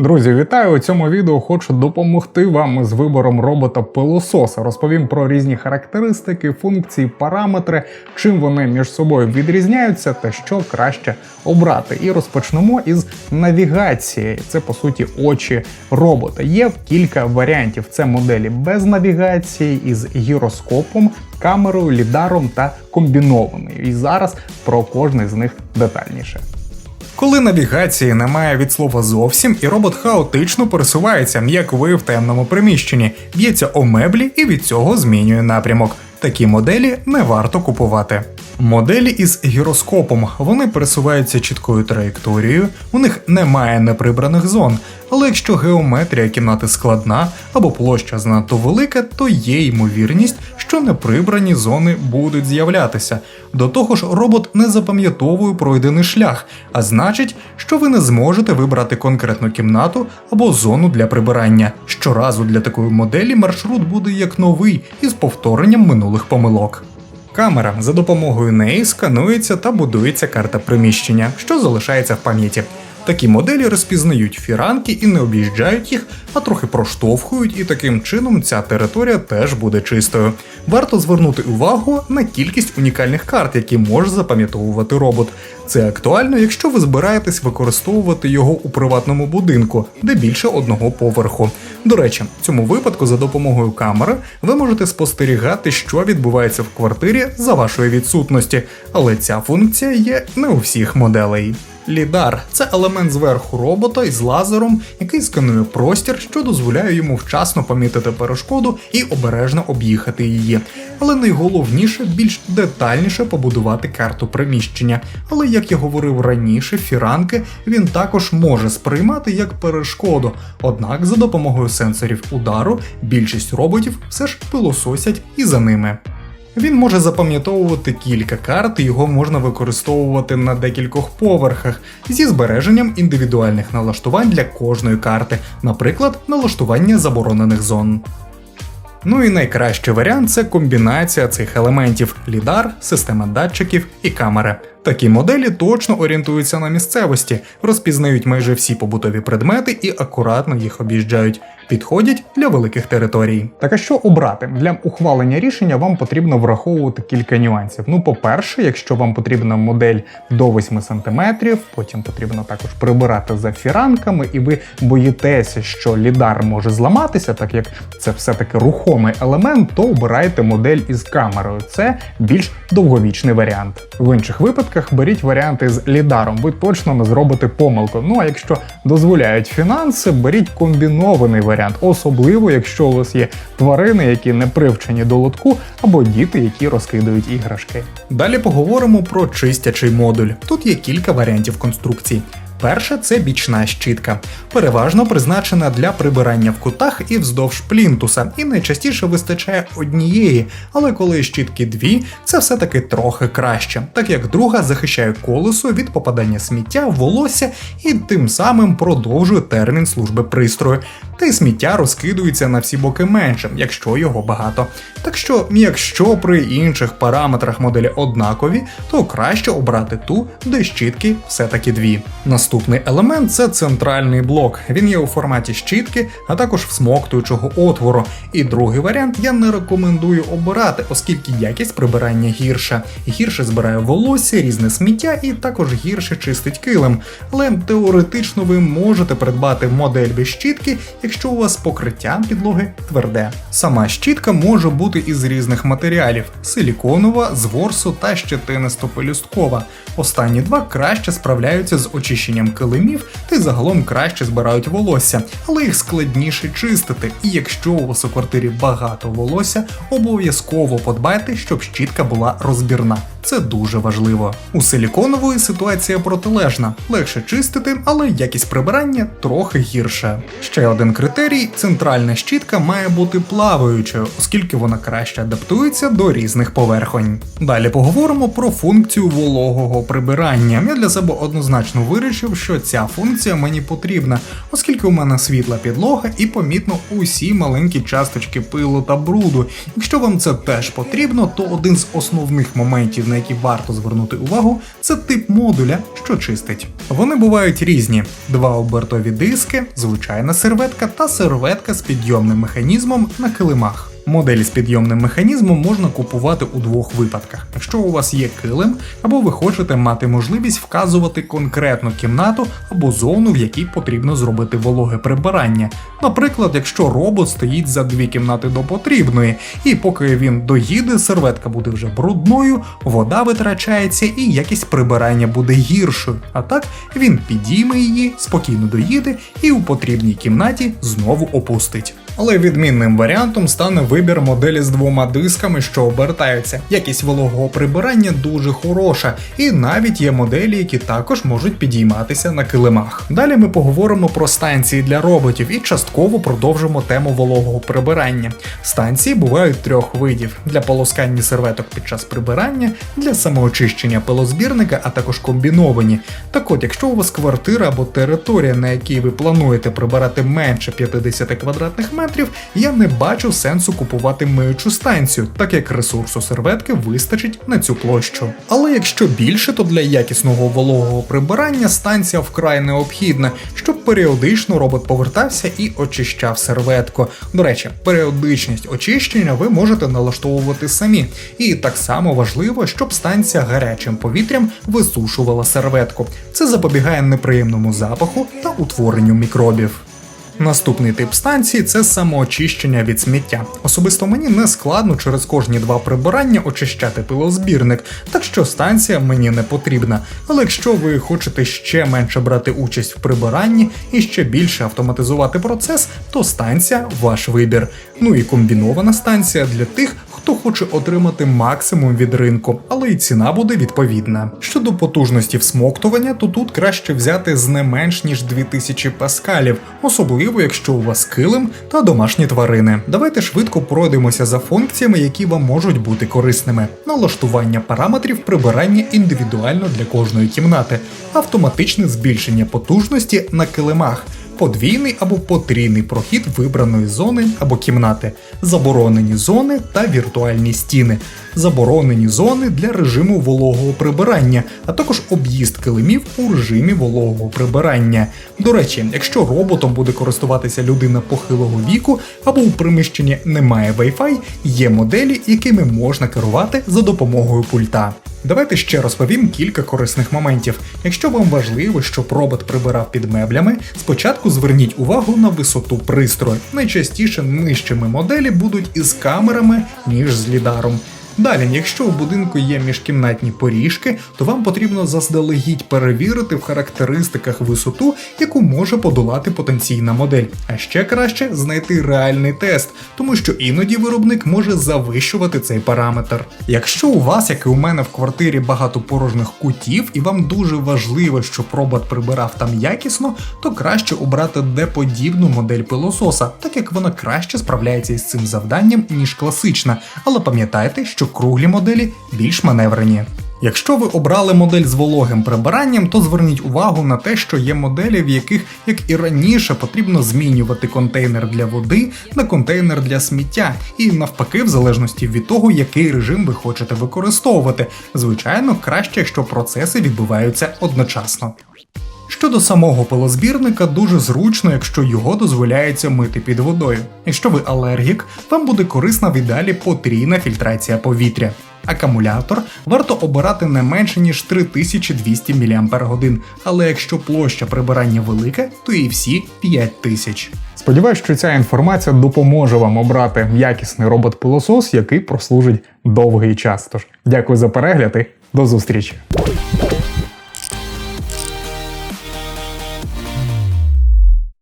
Друзі, вітаю! У цьому відео хочу допомогти вам з вибором робота пилососа. Розповім про різні характеристики, функції, параметри, чим вони між собою відрізняються та що краще обрати. І розпочнемо із навігації. Це по суті очі робота. Є кілька варіантів. Це моделі без навігації із гіроскопом, камерою, лідаром та комбінованою. І зараз про кожний з них детальніше. Коли навігації немає від слова зовсім, і робот хаотично пересувається, як ви в темному приміщенні, б'ється о меблі і від цього змінює напрямок. Такі моделі не варто купувати. Моделі із гіроскопом вони пересуваються чіткою траєкторією, у них немає неприбраних зон. Але якщо геометрія кімнати складна або площа занадто велика, то є ймовірність, що неприбрані зони будуть з'являтися. До того ж, робот не запам'ятовує пройдений шлях, а значить, що ви не зможете вибрати конкретну кімнату або зону для прибирання. Щоразу для такої моделі маршрут буде як новий із повторенням минулих помилок. Камера за допомогою неї сканується та будується карта приміщення, що залишається в пам'яті. Такі моделі розпізнають фіранки і не об'їжджають їх, а трохи проштовхують, і таким чином ця територія теж буде чистою. Варто звернути увагу на кількість унікальних карт, які може запам'ятовувати робот. Це актуально, якщо ви збираєтесь використовувати його у приватному будинку, де більше одного поверху. До речі, в цьому випадку за допомогою камери ви можете спостерігати, що відбувається в квартирі за вашої відсутності, але ця функція є не у всіх моделей. Лідар це елемент зверху робота із лазером, який сканує простір, що дозволяє йому вчасно помітити перешкоду і обережно об'їхати її. Але найголовніше більш детальніше побудувати карту приміщення. Але як я говорив раніше, фіранки він також може сприймати як перешкоду. Однак за допомогою сенсорів удару більшість роботів все ж пилососять і за ними. Він може запам'ятовувати кілька карт, і його можна використовувати на декількох поверхах зі збереженням індивідуальних налаштувань для кожної карти, наприклад, налаштування заборонених зон. Ну і найкращий варіант це комбінація цих елементів: лідар, система датчиків і камери. Такі моделі точно орієнтуються на місцевості, розпізнають майже всі побутові предмети і акуратно їх об'їжджають. Підходять для великих територій. Так а що обрати? Для ухвалення рішення вам потрібно враховувати кілька нюансів. Ну, по-перше, якщо вам потрібна модель до 8 см, потім потрібно також прибирати за фіранками, і ви боїтеся, що лідар може зламатися, так як це все-таки рухомий елемент, то обирайте модель із камерою. Це більш довговічний варіант. В інших випадках беріть варіанти з лідаром, ви точно не зробите помилку. Ну а якщо дозволяють фінанси, беріть комбінований варіант, особливо якщо у вас є тварини, які не привчені до лотку, або діти, які розкидають іграшки. Далі поговоримо про чистячий модуль. Тут є кілька варіантів конструкцій. Перша це бічна щітка, переважно призначена для прибирання в кутах і вздовж плінтуса, і найчастіше вистачає однієї, але коли щітки дві, це все-таки трохи краще, так як друга захищає колесо від попадання сміття, волосся і тим самим продовжує термін служби пристрою. Та й сміття розкидується на всі боки менше, якщо його багато. Так що, якщо при інших параметрах моделі однакові, то краще обрати ту, де щітки все-таки дві. Наступний елемент це центральний блок. Він є у форматі щітки, а також всмоктуючого отвору. І другий варіант я не рекомендую обирати, оскільки якість прибирання гірша. Гірше збирає волосся, різне сміття і також гірше чистить килим. Але теоретично ви можете придбати модель без щітки, якщо у вас покриття підлоги тверде. Сама щітка може бути із різних матеріалів: силіконова, з ворсу та щетинисто-пелюсткова. Останні два краще справляються з очищенням килимів та загалом краще збирають волосся, але їх складніше чистити. І якщо у вас у квартирі багато волосся, обов'язково подбайте, щоб щітка була розбірна. Це дуже важливо. У силіконової ситуація протилежна, легше чистити, але якість прибирання трохи гірша. Ще один критерій: центральна щітка має бути плаваючою, оскільки вона краще адаптується до різних поверхонь. Далі поговоримо про функцію вологого прибирання. Я для себе однозначно вирішив, що ця функція мені потрібна, оскільки у мене світла підлога і помітно усі маленькі часточки пилу та бруду. Якщо вам це теж потрібно, то один з основних моментів, на які варто звернути увагу, це тип модуля, що чистить. Вони бувають різні: два обертові диски, звичайна серветка та серветка з підйомним механізмом на килимах. Модель з підйомним механізмом можна купувати у двох випадках: якщо у вас є килим, або ви хочете мати можливість вказувати конкретну кімнату або зону, в якій потрібно зробити вологе прибирання. Наприклад, якщо робот стоїть за дві кімнати до потрібної, і поки він доїде, серветка буде вже брудною, вода витрачається і якість прибирання буде гіршою. А так він підійме її, спокійно доїде і у потрібній кімнаті знову опустить. Але відмінним варіантом стане вибір моделі з двома дисками, що обертаються. Якість вологого прибирання дуже хороша, і навіть є моделі, які також можуть підійматися на килимах. Далі ми поговоримо про станції для роботів і частково продовжимо тему вологого прибирання. Станції бувають трьох видів: для полоскання серветок під час прибирання, для самоочищення пилозбірника, а також комбіновані. Так от, якщо у вас квартира або територія, на якій ви плануєте прибирати менше 50 квадратних метрів, я не бачу сенсу купувати миючу станцію, так як ресурсу серветки вистачить на цю площу. Але якщо більше, то для якісного вологого прибирання станція вкрай необхідна, щоб періодично робот повертався і очищав серветку. До речі, періодичність очищення ви можете налаштовувати самі. І так само важливо, щоб станція гарячим повітрям висушувала серветку. Це запобігає неприємному запаху та утворенню мікробів. Наступний тип станції це самоочищення від сміття. Особисто мені не складно через кожні два прибирання очищати пилозбірник, так що станція мені не потрібна. Але якщо ви хочете ще менше брати участь в прибиранні і ще більше автоматизувати процес, то станція ваш вибір. Ну і комбінована станція для тих, хто хоче отримати максимум від ринку, але й ціна буде відповідна. Щодо потужності всмоктування, то тут краще взяти з не менш ніж 2000 паскалів, особливо якщо у вас килим та домашні тварини. Давайте швидко пройдемося за функціями, які вам можуть бути корисними. Налаштування параметрів прибирання індивідуально для кожної кімнати, автоматичне збільшення потужності на килимах подвійний або потрійний прохід вибраної зони або кімнати, заборонені зони та віртуальні стіни, заборонені зони для режиму вологого прибирання, а також об'їзд килимів у режимі вологого прибирання. До речі, якщо роботом буде користуватися людина похилого віку або у приміщенні немає Wi-Fi, є моделі, якими можна керувати за допомогою пульта. Давайте ще розповім кілька корисних моментів. Якщо вам важливо, щоб робот прибирав під меблями, спочатку зверніть увагу на висоту пристрою. Найчастіше нижчими моделі будуть із камерами, ніж з лідаром. Далі, якщо у будинку є міжкімнатні поріжки, то вам потрібно заздалегідь перевірити в характеристиках висоту, яку може подолати потенційна модель. А ще краще знайти реальний тест, тому що іноді виробник може завищувати цей параметр. Якщо у вас, як і у мене в квартирі, багато порожніх кутів, і вам дуже важливо, щоб робот прибирав там якісно, то краще обрати деподібну модель пилососа, так як вона краще справляється із цим завданням, ніж класична. Але пам'ятайте, що круглі моделі більш маневрені. Якщо ви обрали модель з вологим прибиранням, то зверніть увагу на те, що є моделі, в яких, як і раніше, потрібно змінювати контейнер для води на контейнер для сміття, і навпаки, в залежності від того, який режим ви хочете використовувати. Звичайно, краще, якщо процеси відбуваються одночасно. Щодо самого пилозбірника, дуже зручно, якщо його дозволяється мити під водою. Якщо ви алергік, вам буде корисна в ідеалі потрійна фільтрація повітря. Акумулятор варто обирати не менше ніж 3200 мАч, але якщо площа прибирання велика, то і всі 5000. Сподіваюсь, що ця інформація допоможе вам обрати якісний робот-пилосос, який прослужить довгий час. Тож дякую за перегляд і до зустрічі!